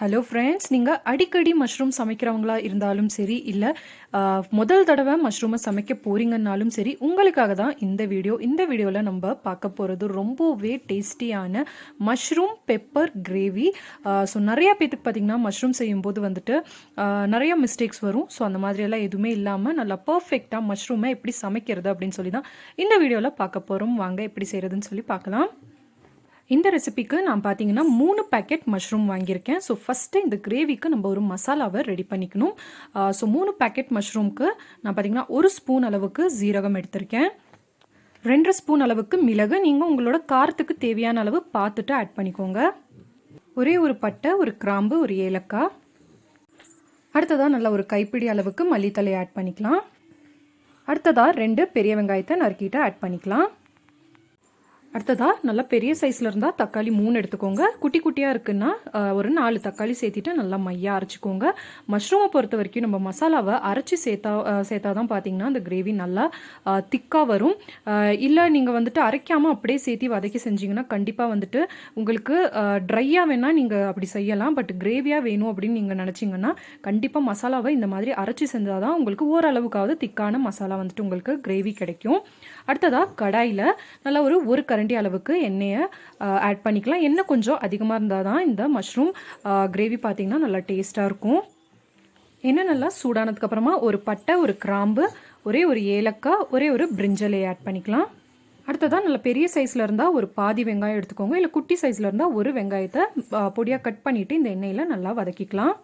Hello friends நீங்கள் அடிக்கடி mushroom சமைக்கிறவங்களா இருந்தாலும் சரி இல்லை முதல் தடவை மஷ்ரூமை சமைக்க போறீங்கன்னாலும் சரி உங்களுக்காக தான் இந்த வீடியோ. இந்த வீடியோவில் நம்ம பார்க்க போகிறது ரொம்பவே டேஸ்டியான மஷ்ரூம் பெப்பர் கிரேவி ஸோ நிறையா பேத்துக்கு பார்த்தீங்கன்னா மஷ்ரூம் செய்யும்போது வந்துட்டு நிறைய மிஸ்டேக்ஸ் வரும். ஸோ அந்த மாதிரியெல்லாம் எதுவுமே இல்லாமல் நல்லா பர்ஃபெக்டாக மஷ்ரூமை எப்படி சமைக்கிறது அப்படின்னு சொல்லி தான் இந்த வீடியோவில் பார்க்க போகிறோம் வாங்க எப்படி செய்கிறதுன்னு சொல்லி பார்க்கலாம். இந்த ரெசிபிக்கு நான் பார்த்தீங்கன்னா மூணு பேக்கெட் மஷ்ரூம் வாங்கியிருக்கேன். ஸோ ஃபஸ்ட்டு இந்த கிரேவிக்கு நம்ம ஒரு மசாலாவை ரெடி பண்ணிக்கணும். ஸோ மூணு பேக்கெட் மஷ்ரூம்க்கு நான் பார்த்தீங்கன்னா ஒரு ஸ்பூன் அளவுக்கு ஜீரகம் எடுத்திருக்கேன். ரெண்டரை ஸ்பூன் அளவுக்கு மிளகு. நீங்கள் உங்களோட காரத்துக்கு தேவையான அளவு பார்த்துட்டு ஆட் பண்ணிக்கோங்க. ஒரே ஒரு பட்டை ஒரு கிராம்பு ஒரு ஏலக்காய். அடுத்ததாக நல்லா ஒரு கைப்பிடி அளவுக்கு மல்லித்தலை ஆட் பண்ணிக்கலாம். அடுத்ததாக ரெண்டு பெரிய வெங்காயத்தை நறுக்கிட்டு ஆட் பண்ணிக்கலாம். அடுத்ததா நல்லா பெரிய சைஸில் இருந்தால் தக்காளி மூணு எடுத்துக்கோங்க. குட்டி குட்டியாக இருக்குன்னா ஒரு நாலு தக்காளி சேர்த்திட்டு நல்லா மையாக அரைச்சிக்கோங்க. மஷ்ரூமை பொறுத்த வரைக்கும் நம்ம மசாலாவை அரைச்சி சேர்த்தா சேர்த்தா சேர்த்தாதான் பார்த்தீங்கன்னா அந்த கிரேவி நல்லா திக்காக வரும். இல்லை நீங்கள் வந்துட்டு அரைக்காமல் அப்படியே சேர்த்தி வதக்கி செஞ்சிங்கன்னா கண்டிப்பாக வந்துட்டு உங்களுக்கு ட்ரையாக வேணால் நீங்கள் அப்படி செய்யலாம். பட் கிரேவியாக வேணும் அப்படின்னு நீங்கள் நினச்சிங்கன்னா கண்டிப்பாக மசாலாவை இந்த மாதிரி அரைச்சி செஞ்சால் தான் உங்களுக்கு ஓரளவுக்காவது திக்கான மசாலா வந்துட்டு உங்களுக்கு கிரேவி கிடைக்கும். அடுத்ததாக கடாயில் நல்லா ஒரு ஒரு கரண்டி அளவுக்கு எண்ணெயை ஆட் பண்ணிக்கலாம். எண்ணெய் கொஞ்சம் அதிகமாக இருந்தால் தான் இந்த மஷ்ரூம் கிரேவி பார்த்திங்கன்னா நல்லா டேஸ்ட்டாக இருக்கும். எண்ணெய் நல்லா சூடானதுக்கப்புறமா ஒரு பட்டை ஒரு கிராம்பு ஒரே ஒரு ஏலக்காய் ஒரே ஒரு பிரிஞ்சலை ஆட் பண்ணிக்கலாம். அடுத்ததாக நல்ல பெரிய சைஸில் இருந்தால் ஒரு பாதி வெங்காயம் எடுத்துக்கோங்க. இல்லை குட்டி சைஸில் இருந்தால் ஒரு வெங்காயத்தை பொடியாக கட் பண்ணிவிட்டு இந்த எண்ணெயில் நல்லா வதக்கிக்கலாம்.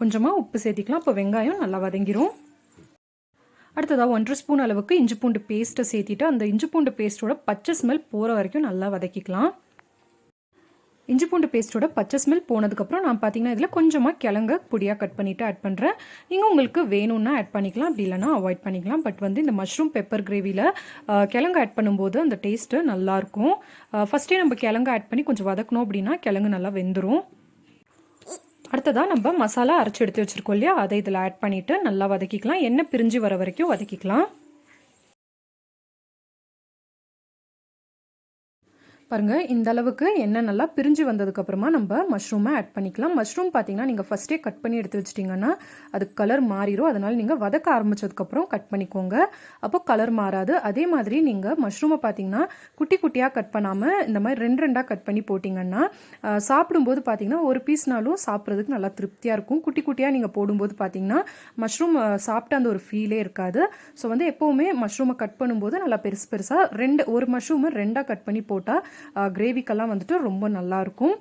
கொஞ்சமாக உப்பு சேர்த்திக்கலாம். அப்போ வெங்காயம் நல்லா வதங்கிரும். அடுத்ததாக ஒன்றரை ஸ்பூன் அளவுக்கு இஞ்சி பூண்டு பேஸ்ட்டை சேர்த்திட்டு அந்த இஞ்சி பூண்டு பேஸ்ட்டோட பச்சை ஸ்மெல் போகிற வரைக்கும் நல்லா வதக்கிக்கலாம். இஞ்சி பூண்டு பேஸ்ட்டோட பச்சை ஸ்மெல் போனதுக்கப்புறம் நான் பார்த்தீங்கன்னா இதில் கொஞ்சமாக கிழங்க பொடியாக கட் பண்ணிவிட்டு ஆட் பண்ணுறேன் நீங்கள் உங்களுக்கு வேணும்னா ஆட் பண்ணிக்கலாம் அப்படி இல்லைனா அவாய்ட் பண்ணிக்கலாம். பட் வந்து இந்த மஷ்ரூம் பெப்பர் கிரேவியில் கிழங்கு ஆட் பண்ணும்போது அந்த டேஸ்ட்டு நல்லாயிருக்கும் ஃபஸ்ட்டே நம்ம கிழங்கு ஆட் பண்ணி கொஞ்சம் வதக்கணும் அப்படின்னா கிழங்கு நல்லா வெந்துடும் அடுத்ததாக நம்ம மசாலா அரைச்சி எடுத்து வச்சிருக்கோம் இல்லையா? அதை இதில் ஆட் பண்ணிவிட்டு நல்லா வதக்கிக்கலாம். எண்ணெய் பிரிஞ்சு வர வரைக்கும் வதக்கிக்கலாம். பாருங்கள் இந்த அளவுக்கு எண்ணெய் நல்லா பிரிஞ்சு வந்ததுக்கப்புறமா நம்ம மஷ்ரூமை ஆட் பண்ணிக்கலாம். மஷ்ரூம் பார்த்தீங்கன்னா நீங்கள் ஃபஸ்ட்டே கட் பண்ணி எடுத்து வச்சிட்டிங்கன்னா அது கலர் மாறிடும் அதனால் நீங்கள் வதக்க ஆரம்பிச்சதுக்கப்புறம் கட் பண்ணிக்கோங்க. அப்போ கலர் மாறாது. அதே மாதிரி நீங்கள் மஷ்ரூமை பார்த்தீங்கன்னா குட்டி குட்டியாக கட் பண்ணாமல் இந்த மாதிரி ரெண்டு ரெண்டாக கட் பண்ணி போட்டிங்கன்னா சாப்பிடும்போது பார்த்தீங்கன்னா ஒரு பீஸ்னாலும் சாப்பிட்றதுக்கு நல்லா திருப்தியாக இருக்கும். குட்டி குட்டியாக நீங்கள் போடும்போது பார்த்தீங்கன்னா மஷ்ரூம் சாப்பிட்ட அந்த ஒரு ஃபீலே இருக்காது. ஸோ வந்து எப்போவுமே மஷ்ரூமை கட் பண்ணும்போது நல்லா பெருசு பெருசாக ரெண்டு ஒரு மஷ்ரூமை ரெண்டாக கட் பண்ணி போட்டால் கிரேவிக்கெல்லாம் வந்துட்டு ரொம்ப நல்லாயிருக்கும்.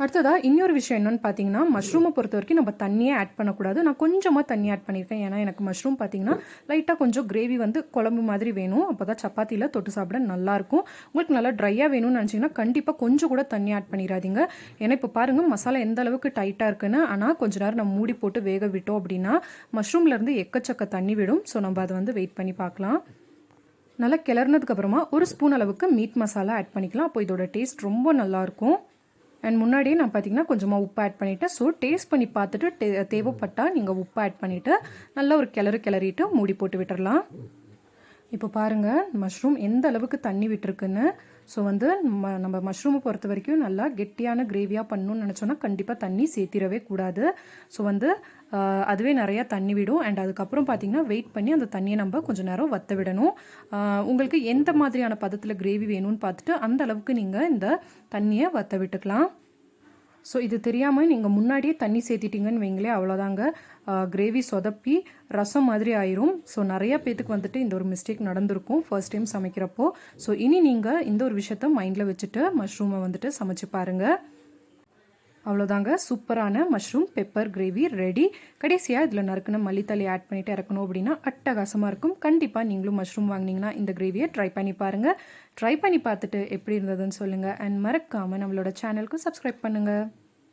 அடுத்ததாக இன்னொரு விஷயம் என்னென்னு பார்த்தீங்கன்னா மஷ்ரூமை பொறுத்த வரைக்கும் நம்ம தண்ணியே ஆட் பண்ணக்கூடாது. நான் கொஞ்சமாக தண்ணி ஆட் பண்ணியிருக்கேன். ஏன்னா எனக்கு மஷ்ரூம் பார்த்தீங்கன்னா லைட்டாக கொஞ்சம் கிரேவி வந்து குழம்பு மாதிரி வேணும். அப்போ தான் சப்பாத்தியில் தொட்டு சாப்பிட நல்லாயிருக்கும். உங்களுக்கு நல்லா ட்ரையாக வேணும்னு நினச்சிங்கன்னா கண்டிப்பாக கொஞ்சம் கூட தண்ணி ஆட் பண்ணிடாதீங்க. ஏன்னா இப்போ பாருங்கள் மசாலா எந்த அளவுக்கு டைட்டாக இருக்குன்னு ஆனால் கொஞ்ச நேரம் நம்ம மூடி போட்டு வேக விட்டோம் அப்படின்னா மஷ்ரூம்லேருந்து எக்கச்சக்க தண்ணி விடும். ஸோ நம்ம அதை வந்து வெயிட் பண்ணி பார்க்கலாம். நல்லா கிளறினதுக்கு அப்புறமா ஒரு ஸ்பூன் அளவுக்கு மீட் மசாலா ஆட் பண்ணிக்கலாம். அப்போ இதோட டேஸ்ட் ரொம்ப நல்லாயிருக்கும். அண்ட் முன்னாடியே நான் பார்த்தீங்கன்னா கொஞ்சமாக உப்பு ஆட் பண்ணிவிட்டேன் ஸோ டேஸ்ட் பண்ணி பார்த்துட்டு தே- தேவைப்பட்டால் நீங்கள் உப்பு ஆட் பண்ணிவிட்டு நல்லா ஒரு கிளறு கிளறிட்டு மூடி போட்டு விட்டுடலாம் இப்போ பாருங்கள் மஷ்ரூம் எந்த அளவுக்கு தண்ணி விட்டுருக்குன்னு. ஸோ வந்து நம்ம நம்ம மஷ்ரூமை பொறுத்த வரைக்கும் நல்லா கெட்டியான கிரேவியாக பண்ணணும்னு நினச்சோன்னா கண்டிப்பாக தண்ணி சேர்த்திடவே கூடாது. ஸோ வந்து அதுவே நிறையா தண்ணி விடும். அண்ட் அதுக்கப்புறம் பார்த்தீங்கன்னா வெயிட் பண்ணி அந்த தண்ணியை நம்ம கொஞ்சம் நேரம் வத்த விடணும். உங்களுக்கு எந்த மாதிரியான பதத்தில் கிரேவி வேணும்னு பார்த்துட்டு அந்த அளவுக்கு நீங்கள் இந்த தண்ணியை வத்த விட்டுக்கலாம். ஸோ இது தெரியாமல் நீங்கள் முன்னாடியே தண்ணி சேர்த்திட்டிங்கன்னு வைங்களே அவ்வளோதாங்க கிரேவி சொதப்பி ரசம் மாதிரி ஆயிரும். ஸோ நிறையா பேத்துக்கு வந்துட்டு இந்த ஒரு மிஸ்டேக் நடந்திருக்கும் ஃபர்ஸ்ட் டைம் சமைக்கிறப்போ. ஸோ இனி நீங்கள் இந்த ஒரு விஷயத்த மைண்டில் வச்சுட்டு மஷ்ரூமை வந்துட்டு சமைச்சு பாருங்கள் அவ்வளோதாங்க சூப்பரான மஷ்ரூம் பெப்பர் கிரேவி ரெடி கடைசியாக இதில் நறுக்குன மல்லித்தலை ஆட் பண்ணிட்டு இறக்கணும் அப்படின்னா அட்டகாசமாக இருக்கும். கண்டிப்பாக நீங்களும் மஷ்ரூம் வாங்கினீங்கன்னா இந்த கிரேவியை ட்ரை பண்ணி பாருங்கள் ட்ரை பண்ணி பார்த்துட்டு எப்படி இருந்ததுன்னு சொல்லுங்கள் அண்ட் மறக்காமல் நம்மளோட சேனலுக்கு சப்ஸ்கிரைப் பண்ணுங்கள்